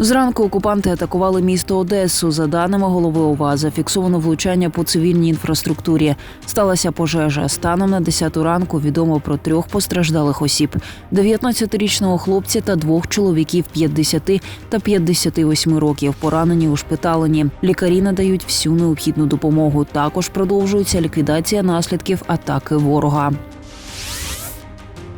Зранку окупанти атакували місто Одесу. За даними голови ОВА, зафіксовано влучання по цивільній інфраструктурі. Сталася пожежа. Станом на 10 ранку відомо про трьох постраждалих осіб: 19-річного хлопця та двох чоловіків 50 та 58 років. Поранені ушпиталені. Лікарі надають всю необхідну допомогу. Також продовжується ліквідація наслідків атаки ворога.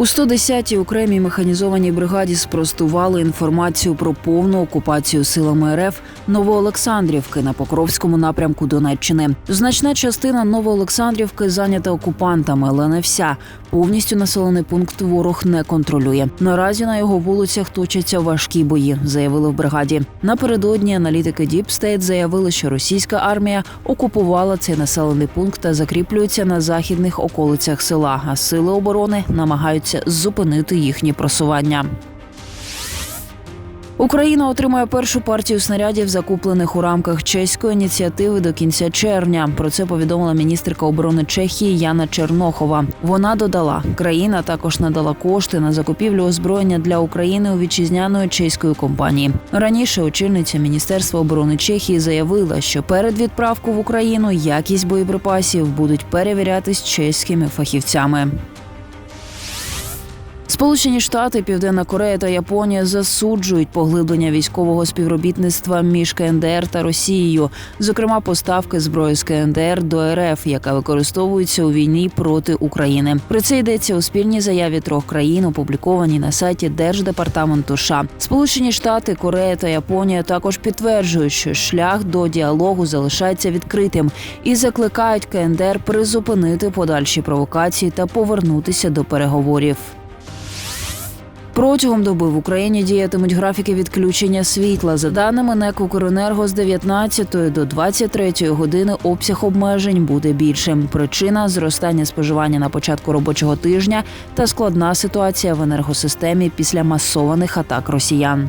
У 110-й окремій механізованій бригаді спростували інформацію про повну окупацію силами РФ Новоолександрівки на Покровському напрямку Донеччини. Значна частина Новоолександрівки зайнята окупантами, але не вся. Повністю населений пункт ворог не контролює. Наразі на його вулицях точаться важкі бої, заявили в бригаді. Напередодні аналітики State заявили, що російська армія окупувала цей населений пункт та закріплюється на західних околицях села. А сили оборони намагаються зупинити їхнє просування. Україна отримає першу партію снарядів, закуплених у рамках чеської ініціативи до кінця червня. Про це повідомила міністерка оборони Чехії Яна Чернохова. Вона додала, країна також надала кошти на закупівлю озброєння для України у вітчизняної чеської компанії. Раніше очільниця Міністерства оборони Чехії заявила, що перед відправкою в Україну якість боєприпасів будуть перевірятись чеськими фахівцями. Сполучені Штати, Південна Корея та Японія засуджують поглиблення військового співробітництва між КНДР та Росією, зокрема поставки зброї з КНДР до РФ, яка використовується у війні проти України. Про це йдеться у спільній заяві трьох країн, опублікованій на сайті Держдепартаменту США. Сполучені Штати, Корея та Японія також підтверджують, що шлях до діалогу залишається відкритим і закликають КНДР призупинити подальші провокації та повернутися до переговорів. Протягом доби в Україні діятимуть графіки відключення світла. За даними НЕК «Укренерго», з 19 до 23 години обсяг обмежень буде більшим. Причина зростання споживання на початку робочого тижня та складна ситуація в енергосистемі після масованих атак росіян.